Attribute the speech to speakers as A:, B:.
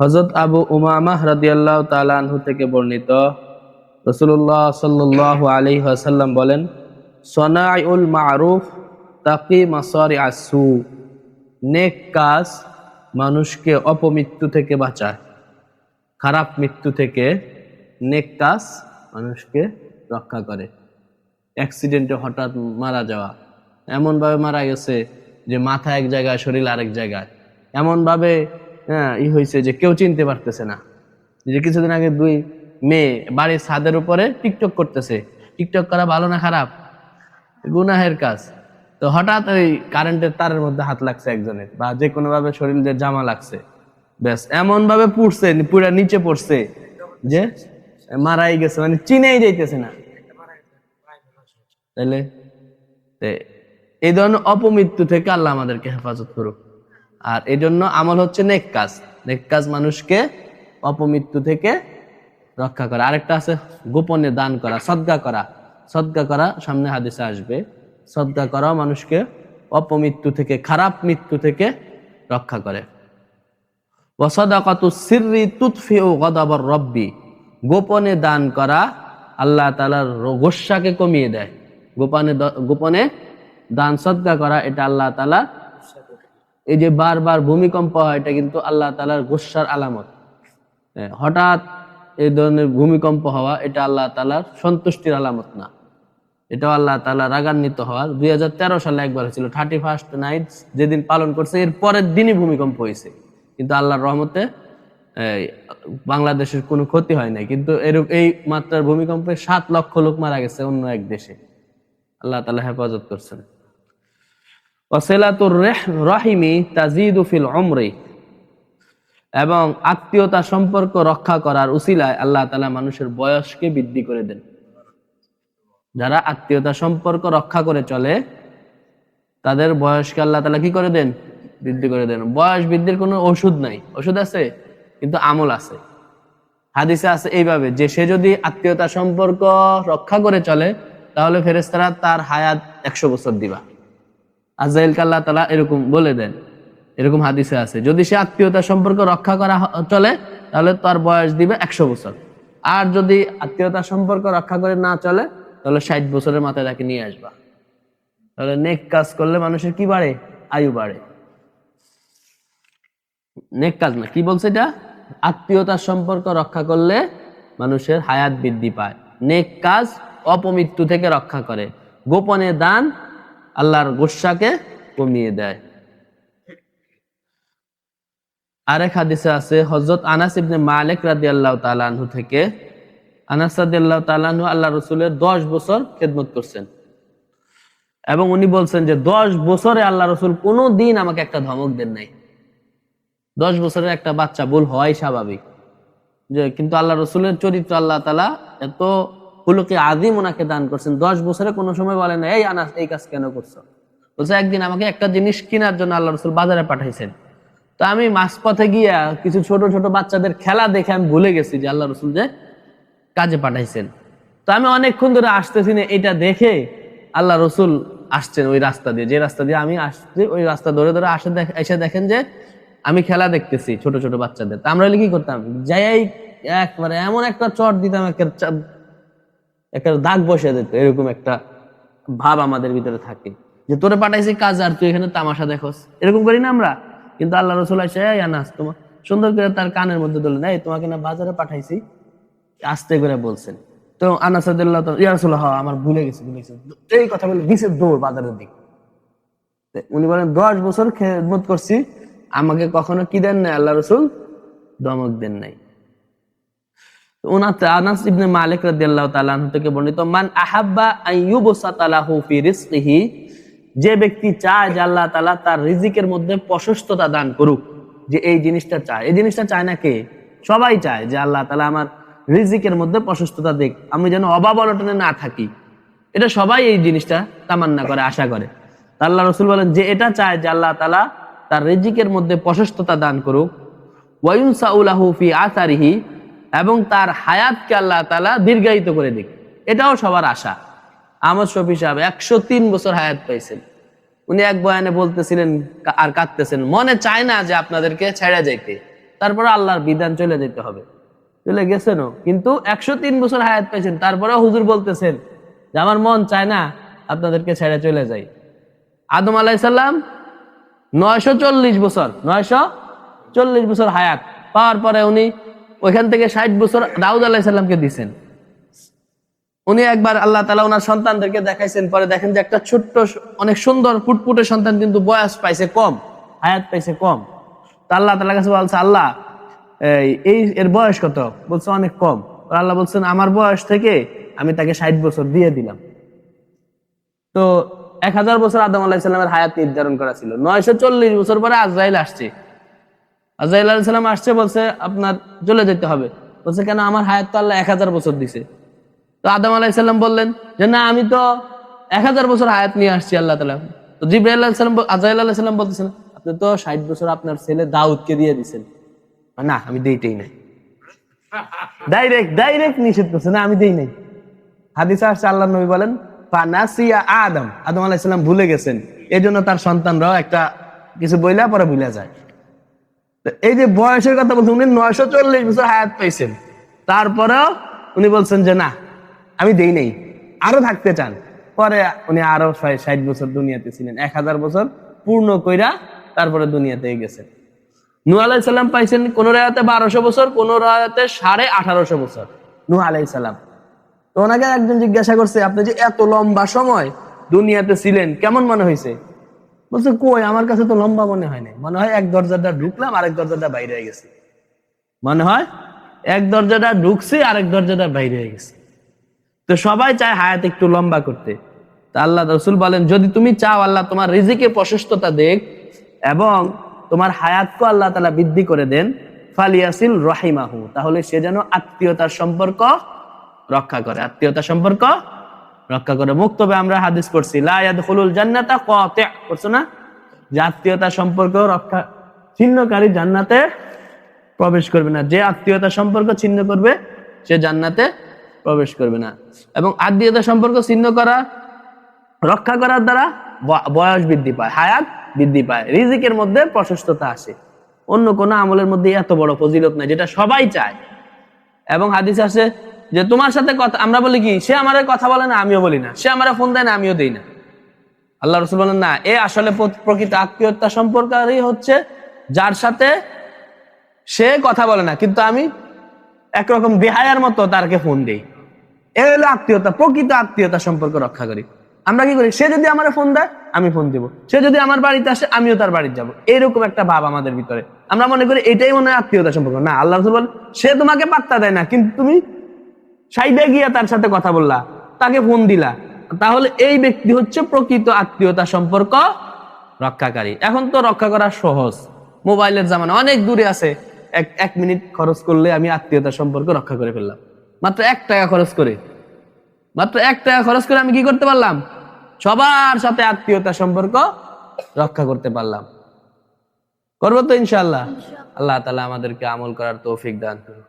A: হজরত আবু উমামাহ রাদিয়াল্লাহু তাআলা আনহু থেকে বর্ণিত। রাসূলুল্লাহ সাল্লাল্লাহু আলাইহি ওয়াসাল্লাম বলেন, সনাইউল মারুফ তাকি মাসারি আসু নেক কাজ মানুষকে অপমৃত্যু থেকে বাঁচায়, খারাপ মৃত্যু থেকে নেক কাজ মানুষকে রক্ষা করে। অ্যাক্সিডেন্টে হঠাৎ মারা যাওয়া, এমনভাবে মারা গেছে যে মাথা এক জায়গায়, শরীর আরেক জায়গায়। এমনভাবে হ্যাঁ ই হয়েছে যে কেউ চিনতে পারতেছে না। যে কিছুদিন আগে দুই মেয়ে বাড়ির ছাদের উপরে টিকটক করতেছে। টিকটক করা ভালো না খারাপ? গুনাহের কাজ। তো হঠাৎ ওই কারেন্টের তারের মধ্যে হাত লাগছে একজনের বা যে কোনো ভাবে শরীরের জামা লাগছে। ব্যাস এমন ভাবে পুড়ছে পুরা নিচে পড়ছে যে মারাই গেছে মানে চিনেই যাইতেছে না। তাইলে তে এই ধরনের অপমৃত্যু থেকে আল্লাহ আমাদেরকে হেফাজত করুক। আর এই জন্য আমল হচ্ছে নেক কাজ। নেক কাজ মানুষকে অপমৃত্যু থেকে রক্ষা করা। আরেকটা আছে গোপনে দান করা, সদ্গা করা। সদ্গা করা সামনে হাদিসে আসবে। সদ্গা করাও মানুষকে অপমৃত্যু থেকে, খারাপ মৃত্যু থেকে রক্ষা করে। তুতফিউ গদাবার রব্বি। গোপনে দান করা আল্লাহ তাআলার গোস্বাকে কমিয়ে দেয়। গোপনে গোপনে দান, সদ্গা করা, এটা আল্লাহ তাআলা এই যে বারবার ভূমিকম্প হয় এটা কিন্তু আল্লাহ তালার গোস্বার আলামত। হ্যাঁ, হঠাৎ এই ধরনের ভূমিকম্প হওয়া এটা আল্লাহ তালার সন্তুষ্টির আলামত না। এটাও আল্লাহ তালা রাগান্বিত হওয়ার। দুই হাজার তেরো সালে একবার হয়েছিল থার্টি ফার্স্ট নাইট যেদিন পালন করছে এর পরের দিনই ভূমিকম্প হয়েছে। কিন্তু আল্লাহর রহমতে বাংলাদেশের কোনো ক্ষতি হয় নাই। কিন্তু এরকম এই মাত্রার ভূমিকম্পে সাত লক্ষ লোক মারা গেছে অন্য এক দেশে। আল্লাহ তালা হেফাজত করছেন। এবং আত্মীয়তা সম্পর্ক রক্ষা করার উসিলায় আল্লাহ তাআলা মানুষের বয়সকে বৃদ্ধি করে দেন। যারা আত্মীয়তা সম্পর্ক রক্ষা করে চলে, তাদের বয়সকে আল্লাহ তালা কি করে দেন? বৃদ্ধি করে দেন। বয়স বৃদ্ধির কোনো ওষুধ নাই। ওষুধ আছে, কিন্তু আমল আছে। হাদিসে আছে এইভাবে, যে সে যদি আত্মীয়তা সম্পর্ক রক্ষা করে চলে, তাহলে ফেরেস্তারা তার হায়াত একশো বছর দিবা। আজাইলকে আল্লাহ তালা এরকম বলে দেন, এরকম হাদিসে আছে। যদি সে আত্মীয়তা সম্পর্ক রক্ষা করা চলে, তাহলে তার বয়স দিবে একশো বছর। আর যদি আত্মীয়তা সম্পর্ক রক্ষা করে না চলে, তাহলে ষাট বছরের মাথায় তাকে নিয়ে আসবা। তাহলে নেক কাজ করলে মানুষের কি বাড়ে? আয়ু বাড়ে। নেক কাজ না, কি বলছে এটা? আত্মীয়তার সম্পর্ক রক্ষা করলে মানুষের হায়াত বৃদ্ধি পায়। নেক কাজ অপমৃত্যু থেকে রক্ষা করে। গোপনে দান আল্লাহর গোস্বাকে কমিয়ে দেয়। আরেক হাদিসে আছে হজরত আনাস ইবনে মালিক রাদিয়াল্লাহু তাআলা আনহু থেকে, আনাস রাদিয়াল্লাহু তাআলা আনহু আল্লাহ রসুলের দশ বছর খেদমত করছেন। এবং উনি বলছেন যে, দশ বছরে আল্লাহ রসুল কোনো দিন আমাকে একটা ধমক দেন নাই। দশ বছরের একটা বাচ্চা ভুল হওয়াই স্বাভাবিক। যে, কিন্তু আল্লাহ রসুলের চরিত্র আল্লাহ তালা এত হুলুকে আদিম ওনাকে দান করছেন। দশ বছরে কোনো সময় বলেন এই আনাস, এই কাজ কেন করছ? বলছে, একদিন আমাকে একটা জিনিস কেনার জন্য আল্লাহ রসুল বাজারে পাঠাইছেন। তো আমি মাঝপথে গিয়া কিছু ছোট ছোট বাচ্চাদের খেলা দেখে আমি ভুলে গেছি যে আল্লাহ রসুল যে কাজে পাঠাইছেন। তো আমি অনেকক্ষণ ধরে আসতেছি না, এটা দেখে আল্লাহ রসুল আসছেন ওই রাস্তা দিয়ে। যে রাস্তা দিয়ে আমি আসছি, ওই রাস্তা ধরে ধরে আসে দেখ- এসে দেখেন যে আমি খেলা দেখতেছি ছোট ছোট বাচ্চাদের। তা আমরা হলে কি করতাম? যাই, একবারে এমন একটা চট দিতাম, একটা একটা দাগ বসে দিত, এরকম একটা ভাব আমাদের ভিতরে থাকে। যে তোরে পাঠাইছি কাজ আর তুই এখানে তামাশা দেখোস। এরকম করি না আমরা? কিন্তু আল্লাহ রসুল আসে, "এই আনাস তোমার সুন্দর করে তার কানের মধ্যে ধরলেন, এই, তোমাকে না বাজারে পাঠাইছি। আস্তে করে বলছেন। তো আনাসাদুল্লাহ হ আমার ভুলে গেছি ভুলে গেছি। এই কথা বলে দিছে দৌড় বাজারের দিক। উনি বলেন, দশ বছর খেদমত করছি, আমাকে কখনো কি দেন নাই আল্লাহ রসুল? দমক দেন নাই। আনাস ইবনে মালিক রাদিয়াল্লাহু তাআলা থেকে বর্ণিত, মান আহাব্বা আইয়ুবসাতা লাহু ফি রিজকিহি যে ব্যক্তি চায় যে আল্লাহ তাআলা তার রিজিকের মধ্যে প্রশস্ততা দান করুক, যে এই জিনিসটা চায়। এই জিনিসটা চায় না কে? সবাই চায় যে আল্লাহ তাআলা আমার রিজিকের মধ্যে প্রশস্ততা আমি যেন অভাব অনটনে না থাকি। এটা সবাই এই জিনিসটা তামান্না করে, আশা করে। আল্লাহ রসুল বলেন, যে এটা চায় যে আল্লাহ তাআলা তার রিজিকের মধ্যে প্রশস্ততা দান করুক ওয়ায়ুনসাউলাহু ফি আসারিহি এবং তার হায়াতকে আল্লাহ তালা দীর্ঘায়িত করে দিক। এটাও সবার আশা। আমদ শফি সাহেব একশো তিন বছর হায়াত পাইছেন। উনি এক বয়ানে বলতেছিলেন আর কাঁদতেছেন, মনে চায় না যে আপনাদেরকে ছেড়ে যাইতে। তারপরে আল্লাহর বিধান চলে যেতে হবে। চলে গেছেনও। কিন্তু একশো তিন বছর হায়াত পাইছেন তারপরে হুজুর বলতেছেন যে, আমার মন চায় না আপনাদেরকে ছেড়ে চলে যাই। আদম আলাইসাল্লাম নয়শো চল্লিশ বছর, নয়শো চল্লিশ বছর হায়াত। পাওয়ার পরে উনি ওইখান থেকে ষাট বছর দাউদ আলাইসাল্লামকে দিছেন। উনি একবার আল্লাহ তালা ওনার সন্তানদেরকে দেখাইছেন, পরে দেখেন যে একটা ছোট্ট, অনেক সুন্দর, ফুটফুটে সন্তান কিন্তু বয়স পাইছে কম, হায়াত পাইছে কম। তা আল্লাহ তালা কাছে বলছে, আল্লাহ, এই এর বয়স কত? বলছে, অনেক কম। আল্লাহ বলছেন, আমার বয়স থেকে আমি তাকে ষাট বছর দিয়ে দিলাম। তো এক হাজার বছর আদম আলাহিসাল্লামের হায়াত নির্ধারণ করা ছিল। নয়শো চল্লিশ বছর পরে আজরাইল আসছে। আজরাইল আলাইসাল্লাম আসছে বলছে আপনার চলে যেতে হবে। বলছে কেন? আমার হায়াত তো আল্লাহ এক হাজার বছর দিছে। তো আদম আলাইসাল্লাম বললেন যে না আমি তো এক হাজার বছর হায়াত নিয়ে আসছি আল্লাহ তালা তো জিব্রাইল আলাইসাল্লাম আজরাইল আলাইসাল্লাম বলতেছেন আপনি তো ষাট বছর আপনার ছেলে দাউদকে দিয়ে দিছেন। না আমি দিইটাই নাই। ডাইরেক্ট ডাইরেক্ট নিষেধ করছে না আমি দেই নাই। হাদিসে আসছে আল্লাহ নবী বলেন ফানাসিয়া আদম। আদম আলাইসাল্লাম ভুলে গেছেন। এই জন্য তার সন্তানরাও একটা কিছু বইলা পরে ভুলে যায়। এই যে বয়সের কথা বলছেন, উনি নয়শো চল্লিশ বছর হায়াত পাইছেন। তারপরেও উনি বলছেন যে, না, আমি দেই নাই, আরও থাকতে চান। পরে উনি আরও ষাট বছর দুনিয়াতে ছিলেন, এক হাজার বছর পূর্ণ কইরা তারপরে দুনিয়াতে গেছেন। নূহ আলাইসাল্লাম পাইছেন কোন রায়াতে বারোশো বছর, কোন রায়াতে সাড়ে আঠারোশো বছর, নূহ আলাইসাল্লাম তো ওনাকে একজন জিজ্ঞাসা করছে, আপনি যে এত লম্বা সময় দুনিয়াতে ছিলেন, কেমন মনে হয়েছে বলছে, কই, আমার কাছে তো লম্বা মনে হয় না মনে হয় এক দরজাটা ঢুকলাম, আরেক দরজাটা বাইরে হয়ে গেছে। মনে হয় এক দরজাটা ঢুকছে, আরেক দরজাটা বাইরে হয়ে গেছে। তো সবাই চায় হায়াত একটু লম্বা করতে। তা আল্লাহ রসুল বলেন, যদি তুমি চাও আল্লাহ তোমার রিজিকে প্রশস্ততা দেখ এবং তোমার হায়াতকে আল্লাহ তালা বৃদ্ধি করে দেন, ফালিয়াসিল রহিমাহু। তাহলে সে যেন আত্মীয়তার সম্পর্ক রক্ষা করে। আত্মীয়তার সম্পর্ক রক্ষা করে। মুক্তবে আমরা হাদিস করছি জান্নাতা না? যে আত্মীয়তা সম্পর্ক রক্ষা, ছিন্নকারী জান্নাতে প্রবেশ করবে না। যে আত্মীয়তা সম্পর্ক ছিন্ন করবে, সে জান্নাতে প্রবেশ করবে না। এবং আত্মীয়তা সম্পর্ক ছিন্ন করা, রক্ষা করার দ্বারা বয়স বৃদ্ধি পায়, হায়াত বৃদ্ধি পায়, রিজিকের মধ্যে প্রশস্ততা আসে। অন্য কোনো আমলের মধ্যে এত বড় ফজিলত নাই, যেটা সবাই চায়। এবং হাদিস আছে যে তোমার সাথে কথা আমরা বলি কি, সে আমার কথা বলে না, আমিও বলি না। সে আমার ফোন দেয় না, আমিও দেই না। আল্লাহ রসুল বলেন, না, এ আসলে প্র- প্রকৃত আত্মীয়তা সম্পর্কই হচ্ছে যার সাথে সে কথা বলে না, কিন্তু আমি একরকম বেহায়ার মতো তারকে ফোন দেই। এ হলো আত্মীয়তা, প্রকৃত আত্মীয়তা সম্পর্ক রক্ষা করি। আমরা কি করি? সে যদি আমার ফোন দেয়, আমি ফোন দিব। সে যদি আমার বাড়িতে আসে, আমিও তার বাড়িতে যাব। এরকম একটা ভাব আমাদের ভিতরে। আমরা মনে করি, এটাই মনে হয় আত্মীয়তা সম্পর্ক। না, আল্লাহ রসুল বলেন, সে তোমাকে পাত্তা দেয় না, কিন্তু তুমি সাইডে গিয়া তার সাথে কথা বললা তাকে ফোন দিলা। তাহলে এই ব্যক্তি হচ্ছে প্রকৃত আত্মীয়তা সম্পর্ক রক্ষাকারী। এখন তো রক্ষা করা সহজ। মোবাইলের জামানা অনেক দূরে আছে। এক এক মিনিট খরচ করলে আমি আত্মীয়তা সম্পর্ক রক্ষা করে ফেললাম। মাত্র এক টাকা খরচ করে। মাত্র এক টাকা খরচ করে আমি কি করতে পারলাম? সবার সাথে আত্মীয়তা সম্পর্ক রক্ষা করতে পারলাম। করব তো ইনশাল্লাহ আল্লাহ তালা আমাদেরকে আমল করার তৌফিক দান করুন